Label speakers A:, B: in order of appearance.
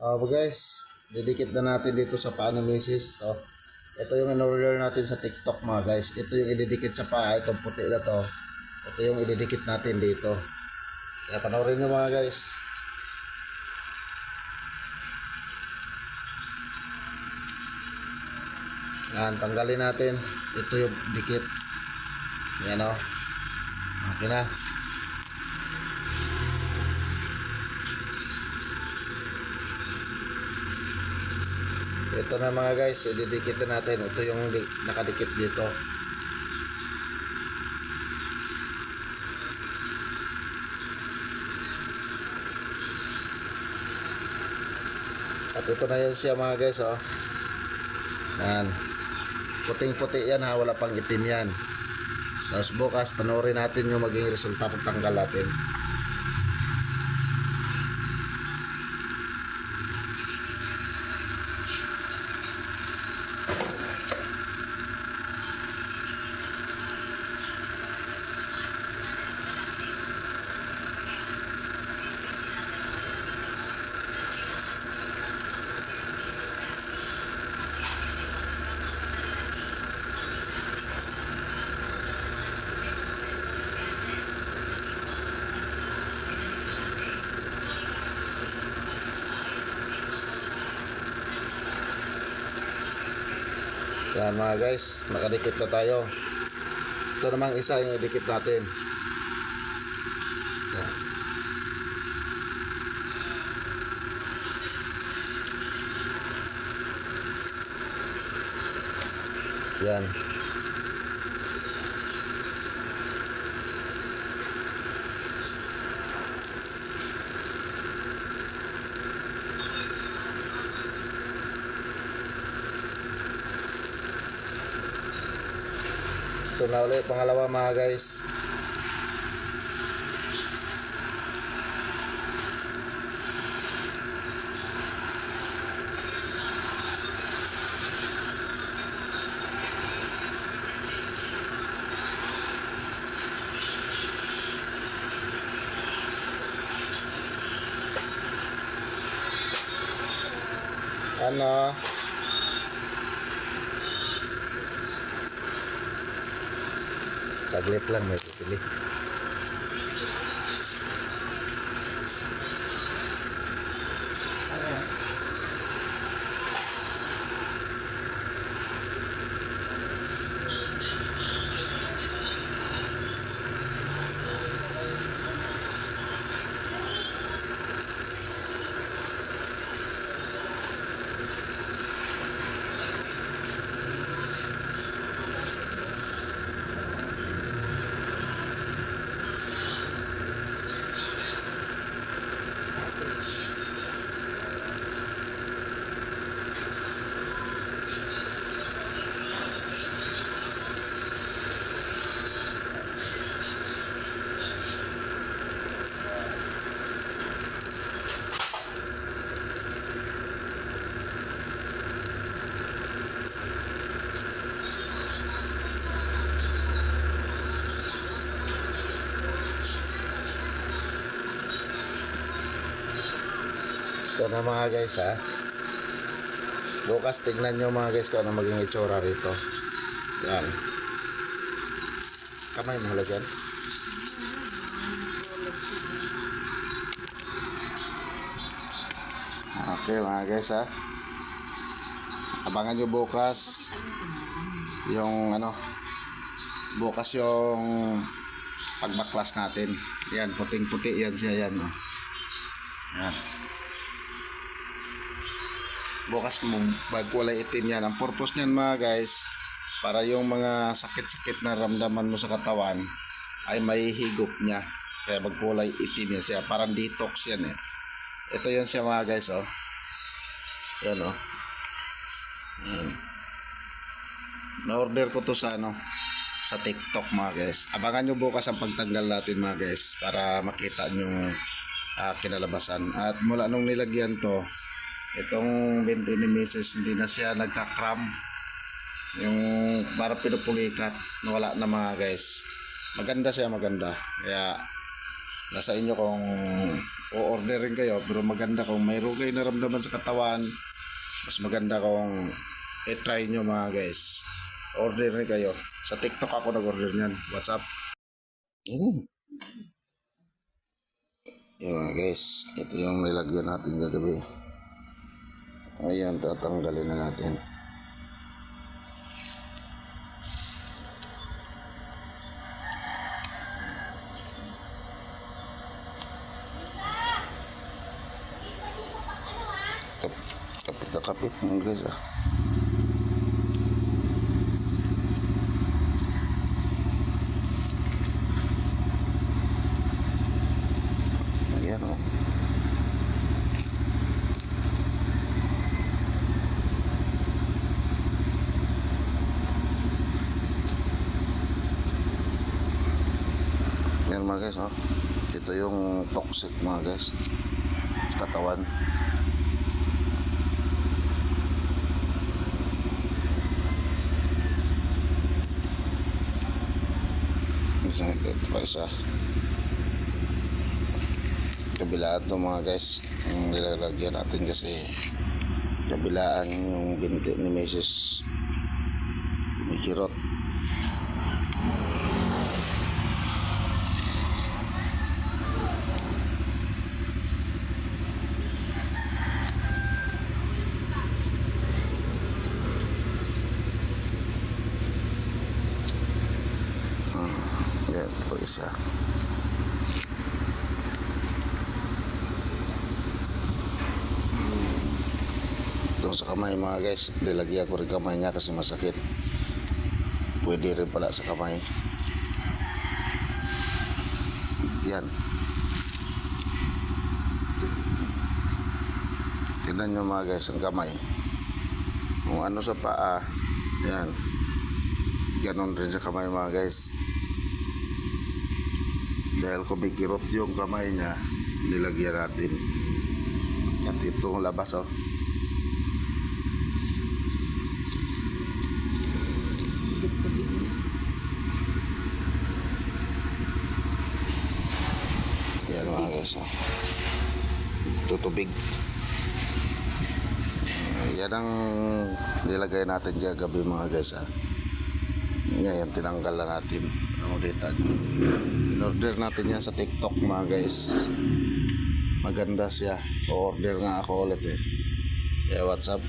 A: Uh, guys, didikit na natin dito sa paa misis. To. Ito yung in-order natin sa TikTok mga guys. Ito yung ididikit sa paa. Itong puti na to. Ito yung ididikit natin dito. Kaya panoorin nyo mga guys. Yan, tanggalin natin. Ito yung dikit. Yan o. Okay na. Ito na mga guys, ididikit na natin. Ito yung di- nakadikit dito. At ito na yan siya mga guys, oh. Yan. Puting-puti yan ha, wala pang itim yan. Tapos bukas, panoorin natin yung maging resulta pagtanggal natin. Yan mga guys, nakadikit na tayo. Ito namang isa yung idikit natin. Yan. Yan. Ito na ulit, pangalawa mga guys. Ano? Saglit lang may pipili. Ito na mga guys ha. Bukas tignan nyo mga guys kung ano maging itsura rito. Yan. Kamay mo lagyan. Okay mga guys ha. Abangan nyo bukas yung ano bukas yung pagbaklas natin. Yan, puting-puti yan siya yan. oh. Yan. Bukas mo bagkulay itim yan. Ang purpose niyan mga guys, para yung mga sakit-sakit na ramdaman mo sa katawan ay mahihigop niya. Kaya magkulay itim yan siya. Parang detox yan eh. Ito yan siya mga guys oh. Yan oh. Yan. Na-order ko to sa ano sa TikTok mga guys. Abangan nyo bukas ang pagtanggal natin mga guys para makita nyo ah, kinalabasan. At mula nung nilagyan to, itong binti ni Mrs. hindi na siya nagka-cram. Yung para pinupulikat, wala na mga guys. Maganda siya, maganda. Kaya Nasa inyo kung o-orderin kayo, pero maganda kung mayroon kayo naramdaman sa katawan, mas maganda kung i-try nyo mga guys. Order rin kayo. Sa TikTok ako nag-order niyan. What's up? Yan. Yung mga guys, ito yung nilagyan natin kagabi. Ayan, tatanggalin na natin. Kap kapit na kapit mga guys ah. Ayan oh. Yan mga guys oh. Ito yung toxic mga guys. Sa katawan. Isa ito pa isa. Kabilaan to mga guys. Ang nilalagyan natin kasi kabilaan yung binti ni Mrs. Mikirot. Isa. Itong sa kamay mga guys, nilagyan ko rin kamay niya kasi masakit. Pwede rin pala sa kamay. Yan. Tignan nyo mga guys ang kamay. Kung ano sa paa, yan. Ganon rin sa kamay mga guys. Dahil kumikirot yung kamay niya, nilagyan natin. At itong labas oh. Yan mga guys oh. Tutubig. Yan ang nilagay natin gagabi mga guys ah. Ngayon tinanggal na natin. Dito? In-order natin yan sa TikTok mga guys. Maganda siya. O-order nga ako ulit eh. Kaya what's up?